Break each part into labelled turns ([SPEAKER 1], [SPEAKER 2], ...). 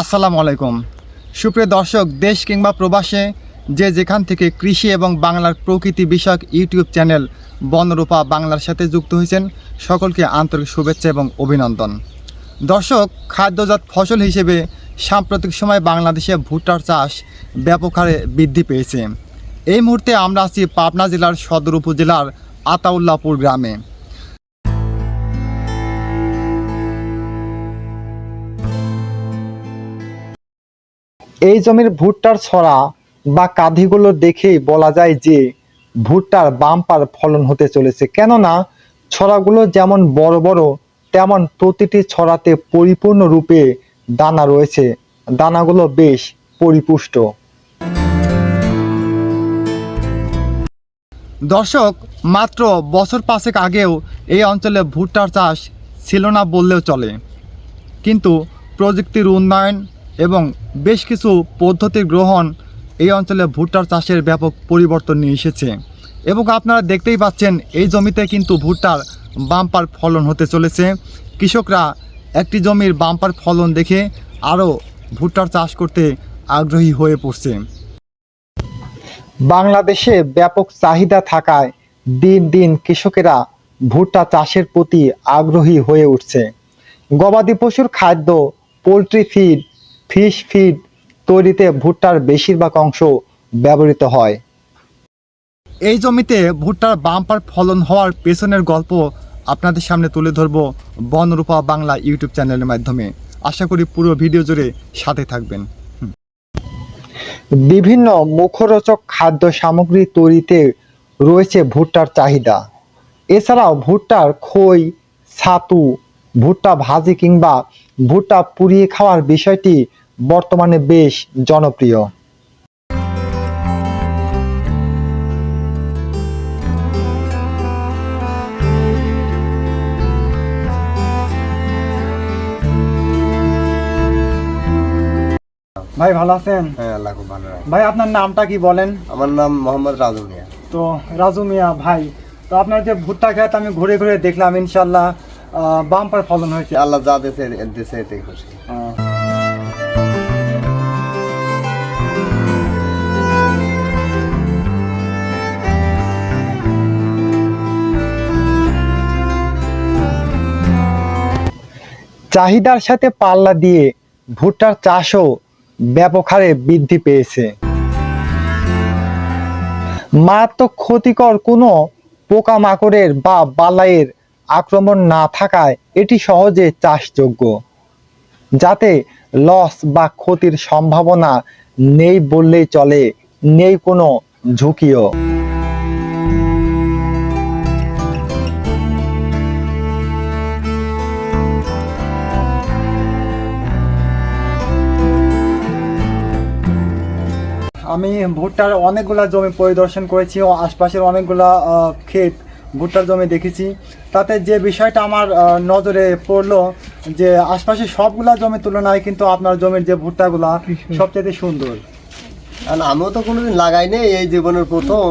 [SPEAKER 1] আসসালামু আলাইকুম। সুপ্রিয় দর্শক, দেশ কিংবা প্রবাসে যে যেখান থেকে কৃষি এবং বাংলার প্রকৃতি বিষয়ক ইউটিউব চ্যানেল বনরূপা বাংলার সাথে যুক্ত হয়েছেন, সকলকে আন্তরিক শুভেচ্ছা এবং অভিনন্দন। দর্শক, খাদ্যজাত ফসল হিসেবে সাম্প্রতিক সময় বাংলাদেশে ভুট্টার চাষ ব্যাপক হারে বৃদ্ধি পেয়েছে। এই মুহূর্তে আমরা আছি পাবনা জেলার সদর উপজেলার আতাউল্লাপুর গ্রামে। এই জমির ভুট্টার ছড়া বা কাঁধিগুলো দেখেই বলা যায় যে ভুট্টার বাম্পার ফলন হতে চলেছে। কেননা ছড়াগুলো যেমন বড় বড়, তেমন প্রতিটি ছড়াতে পরিপূর্ণ রূপে দানা রয়েছে। দানাগুলো বেশ পরিপুষ্ট। দর্শক, মাত্র বছর পাঁচেক আগেও এই অঞ্চলে ভুট্টার চাষ ছিল না বললেও চলে। কিন্তু প্রযুক্তির উন্নয়ন এবং বেশ কিছু পদ্ধতি গ্রহণ এই অঞ্চলে ভুট্টার চাষের ব্যাপক পরিবর্তন নিয়ে এসেছে। এবং আপনারা দেখতেই পাচ্ছেন, এই জমিতে কিন্তু ভুট্টার বাম্পার ফলন হতে চলেছে। কৃষকরা একটি জমির বাম্পার ফলন দেখে আরও ভুট্টার চাষ করতে আগ্রহী হয়ে পড়ছে। বাংলাদেশে ব্যাপক চাহিদা থাকায় দিন দিন কৃষকেরা ভুট্টা চাষের প্রতি আগ্রহী হয়ে উঠছে। গবাদি পশুর খাদ্য, পোলট্রি ফিড ফিশ ফিড তৈরিতে ভুট্টার বেশিরভাগ অংশ ব্যবহৃত হয়। এই জমিতে ভুট্টার বাম্পার ফলন হওয়ার পেছনের গল্প আপনাদের সামনে তুলে ধরব বনরূপা বাংলা ইউটিউব চ্যানেলের মাধ্যমে। আশা করি পুরো ভিডিও জুড়ে সাথে থাকবেন। বিভিন্ন মুখরোচক খাদ্য সামগ্রী তৈরিতে রয়েছে ভুট্টার চাহিদা। এছাড়াও ভুট্টার খই, ছাতু, ভুট্টা ভাজি কিংবা ভুট্টা পুড়িয়ে খাওয়ার বিষয়টি বর্তমানে বেশ জনপ্রিয়। ভাই ভালো আছেন?
[SPEAKER 2] হ্যাঁ আল্লাহ খুব ভালো রাখে।
[SPEAKER 1] ভাই আপনার নামটা কি বলেন?
[SPEAKER 2] আমার নাম মোহাম্মদ রাজু মিয়া।
[SPEAKER 1] তো রাজু মিয়া ভাই তো আপনার যে ভুট্টা খেত আমি ঘুরে ঘুরে দেখলাম ইনশাল্লাহ বাম্পার ফলন হয়েছে।
[SPEAKER 2] আল্লাহ যা দেশে দেশে এতে খুশি।
[SPEAKER 1] আহ, চাহিদার সাথে পাল্লা দিয়ে ভুট্টার চাষও ব্যাপক হারে বৃদ্ধি পেয়েছে। মারাত্মক ক্ষতিকর কোনো পোকামাকড়ের বা বালাইয়ের আক্রমণ না থাকায় এটি সহজে চাষযোগ্য, যাতে লস বা ক্ষতির সম্ভাবনা নেই বললেই চলে, নেই কোনো ঝুঁকিও। আমি ভুট্টার অনেকগুলা জমি পরিদর্শন করেছি ও আশপাশের অনেকগুলা ক্ষেত ভুট্টার জমি দেখেছি। তাতে যে বিষয়টা আমার নজরে পড়ল যে আশপাশে সবগুলা জমির তুলনায় কিন্তু আপনার জমির যে ভুট্টাগুলা সবচেয়ে সুন্দর।
[SPEAKER 2] আর আমিও তো কোনোদিন লাগাইনি এই জীবনের প্রথম।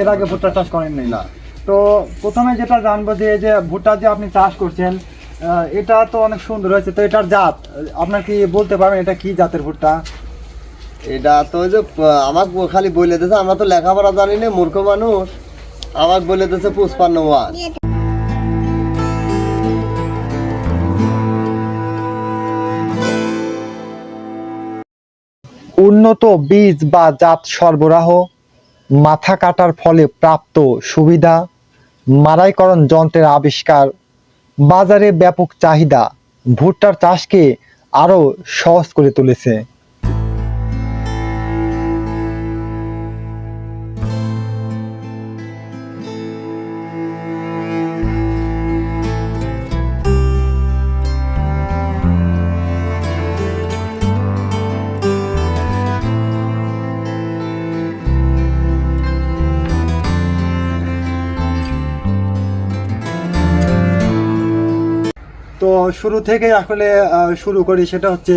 [SPEAKER 1] এর আগে ভুট্টা চাষ করেন নাই।
[SPEAKER 2] না।
[SPEAKER 1] তো প্রথমে যেটা জানব যে এই যে ভুট্টা যে আপনি চাষ করছেন এটা তো অনেক সুন্দর হয়েছে। তো এটার জাত আপনার কি বলতে পারবেন এটা কি জাতের ভুট্টা?
[SPEAKER 2] এটা তো ওই যে আমাকে খালি বলে দিয়েছে আমরা তো লেখাপড়া জানি না, মূর্খ মানুষ। আমাকে বলে দিয়েছে পুষ্পান্ন ওয়ান
[SPEAKER 1] উন্নত বীজ বা জাত সরবরাহ, মাথা কাটার ফলে প্রাপ্ত সুবিধা মারাইকরণ যন্ত্রের আবিষ্কার, বাজারে ব্যাপক চাহিদা, ভুট্টার চাষকে আরও সহজ করে তুলেছে। শুরু থেকে আসলে শুরু করি সেটা হচ্ছে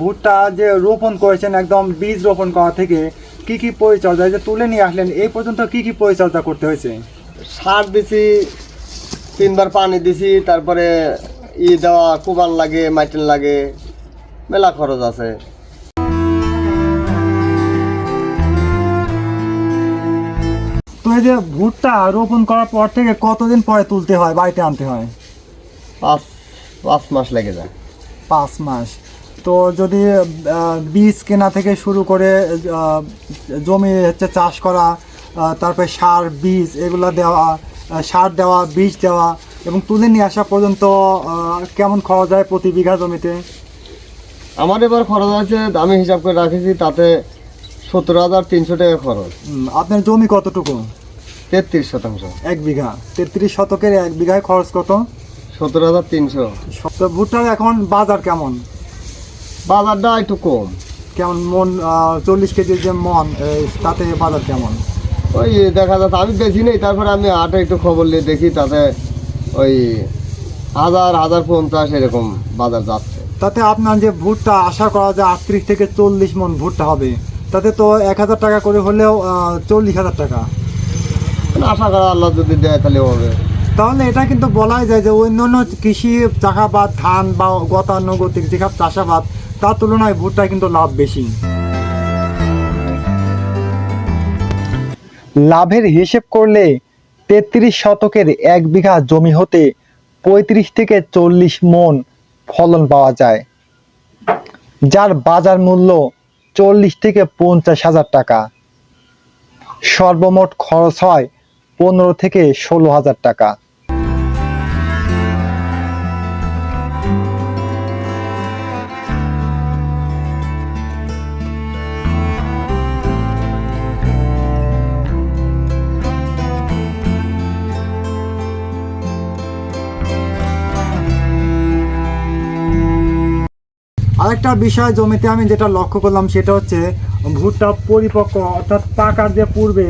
[SPEAKER 1] ভুট্টা যে রোপণ করেছেন একদম বীজ রোপণ করা থেকে কি কি পরিচর্যা যে তুলে নিয়ে আসলেন এই পর্যন্ত কি কি পরিচর্যা করতে হয়েছে?
[SPEAKER 2] সার দিছি তিনবার পানি দিছি তারপরে ই দেওয়া কোবান লাগে মাইটেন লাগে মেলা খরচ আছে।
[SPEAKER 1] তো এই যে ভুট্টা রোপণ করার পর থেকে কতদিন পরে তুলতে হয় বাড়িতে আনতে হয়?
[SPEAKER 2] পাঁচ পাঁচ মাস লেগে যায়।
[SPEAKER 1] পাঁচ মাস। তো যদি বীজ কেনা থেকে শুরু করে জমি হচ্ছে চাষ করা তারপরে সার বীজ এগুলো দেওয়া সার দেওয়া বীজ দেওয়া এবং তুলে নিয়ে আসা পর্যন্ত কেমন খরচ হয় প্রতি বিঘা জমিতে?
[SPEAKER 2] আমার এবার খরচ আছে আমি হিসাব করে রাখেছি তাতে সত্তর হাজার তিনশো টাকা খরচ।
[SPEAKER 1] আপনার জমি কতটুকু?
[SPEAKER 2] তেত্রিশ শতাংশ।
[SPEAKER 1] এক বিঘা। তেত্রিশ শতকের এক বিঘায় খরচ কত?
[SPEAKER 2] সত্তর হাজার তিনশো।
[SPEAKER 1] তো ভুট্টার এখন বাজার কেমন?
[SPEAKER 2] বাজারটা একটু কম।
[SPEAKER 1] কেমন মন চল্লিশ কেজির যে মন তাতে বাজার কেমন?
[SPEAKER 2] ওই দেখা যাচ্ছে আমি বেশি নেই তারপরে আমি আটে একটু খবর নিয়ে দেখি তাতে ওই হাজার হাজার পঞ্চাশ এরকম বাজার যাচ্ছে।
[SPEAKER 1] তাতে আপনার যে ভুট্টা আশা করা যায় আটত্রিশ থেকে চল্লিশ মন ভুট্টা হবে। তাতে তো এক হাজার টাকা করে হলেও চল্লিশ হাজার টাকা।
[SPEAKER 2] আশা করা আল্লাহ যদি দেয় তাহলে হবে।
[SPEAKER 1] তাহলে এটা কিন্তু বলাই যায় যে অন্যান্য কৃষি চাষাবাদ, ধান বা গতানুগতিক যেসব চাষাবাদ, তার তুলনায় ভুট্টা কিন্তু লাভ বেশি। লাভের হিসেব করলে তেত্রিশ শতকের এক বিঘা জমি হতে পঁয়ত্রিশ থেকে চল্লিশ মন ফলন পাওয়া যায়, যার বাজার মূল্য চল্লিশ থেকে পঞ্চাশ হাজার টাকা। সর্বমোট খরচ হয় পনেরো থেকে ষোলো হাজার টাকা। আরেকটা বিষয় জমিতে আমি যেটা লক্ষ্য করলাম সেটা হচ্ছে ভুট্টা পরিপক্ক অর্থাৎ পাকার যে পূর্বে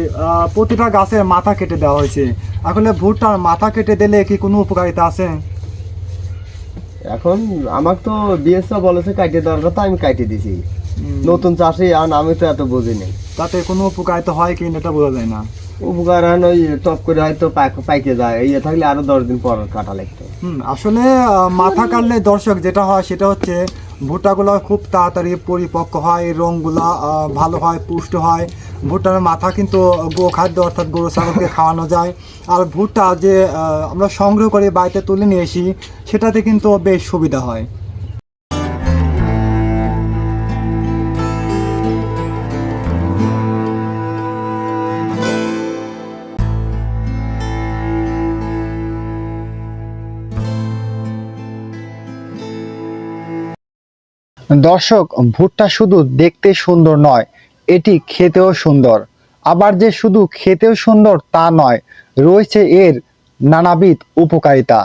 [SPEAKER 1] প্রতিটা গাছের মাথা কেটে দেওয়া হয়েছে। আসলে ভুট্টার মাথা কেটে দিলে কি কোনো উপকারিতা আছে?
[SPEAKER 2] এখন আমাকে তো বিএসএ বলেছে কাটিয়ে দেওয়ার কথা আমি কাটিয়ে দিছি। নতুন চাষি আর আমি তো এত বুঝিনি
[SPEAKER 1] তাতে কোনো উপকারিতা হয় কি এটা বোঝা যায় না।
[SPEAKER 2] উপকার হয় না, ওই টপ করে হয়তো পাইকে যায় ইয়ে থাকলে আরও দশ দিন পর কাটা লাগতো।
[SPEAKER 1] হুম, আসলে মাথা কাটলে দর্শক যেটা হয় সেটা হচ্ছে ভুট্টাগুলো খুব তাড়াতাড়ি পরিপক্ক হয় রঙগুলো ভালো হয়, পুষ্ট হয়। ভুট্টার মাথা কিন্তু গোখাদ্য অর্থাৎ গরু ছাগলকে খাওয়ানো যায়। আর ভুট্টা যে আমরা সংগ্রহ করে বাড়িতে তুলে নিয়ে আসি, সেটাতে কিন্তু বেশ সুবিধা হয়। দর্শক, ভুট্টা শুধু দেখতে সুন্দর নয়, এটি খেতেও সুন্দর। আবার যে শুধু খেতেও সুন্দর তা নয়, রয়েছে এর নানাবিধ উপকারিতা।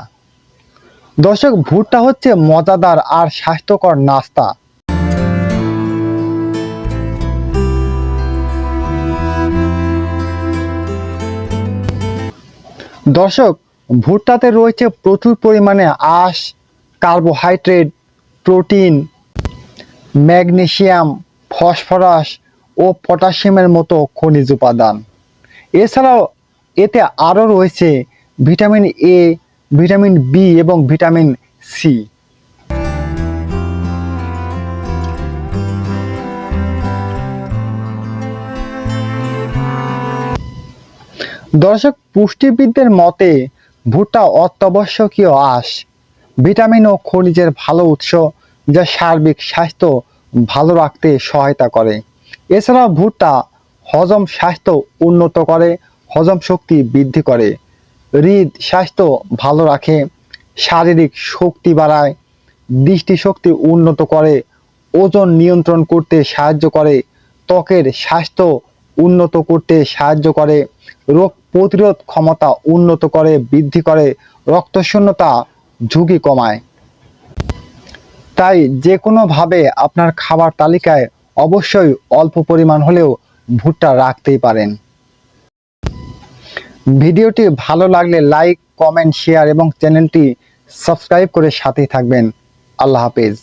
[SPEAKER 1] দর্শক, ভুট্টা হচ্ছে মজাদার আর স্বাস্থ্যকর নাস্তা। দর্শক, ভুট্টাতে রয়েছে প্রচুর পরিমাণে আঁশ, কার্বোহাইড্রেট, প্রোটিন ম্যাগনেসিয়াম, ফসফরাস ও পটাশিয়ামের মতো খনিজ উপাদান। এছাড়াও এতে আরও রয়েছে ভিটামিন এ ভিটামিন বি এবং ভিটামিন সি দর্শক, পুষ্টিবিদদের মতে ভুট্টা অত্যাবশ্যকীয় আঁশ, ভিটামিন ও খনিজের ভালো উৎস যা সার্বিক স্বাস্থ্য ভালো রাখতে সহায়তা করে। এছাড়াও ভুট্টা হজম স্বাস্থ্য উন্নত করে, হজম শক্তি বৃদ্ধি করে। হৃদ স্বাস্থ্য ভালো রাখে, শারীরিক শক্তি বাড়ায়, দৃষ্টিশক্তি উন্নত করে, ওজন নিয়ন্ত্রণ করতে সাহায্য করে, ত্বকের স্বাস্থ্য উন্নত করতে সাহায্য করে, রোগ প্রতিরোধ ক্ষমতা উন্নত করে, বৃদ্ধি করে, রক্তশূন্যতা ঝুঁকি কমায়। তাই যে কোনোভাবে আপনার খাবার তালিকায় অবশ্যই অল্প পরিমাণ হলেও ভুট্টা রাখতেই পারেন। ভিডিওটি ভালো লাগলে লাইক, কমেন্ট, শেয়ার এবং চ্যানেলটি সাবস্ক্রাইব করে সাথেই থাকবেন। আল্লাহ হাফেজ।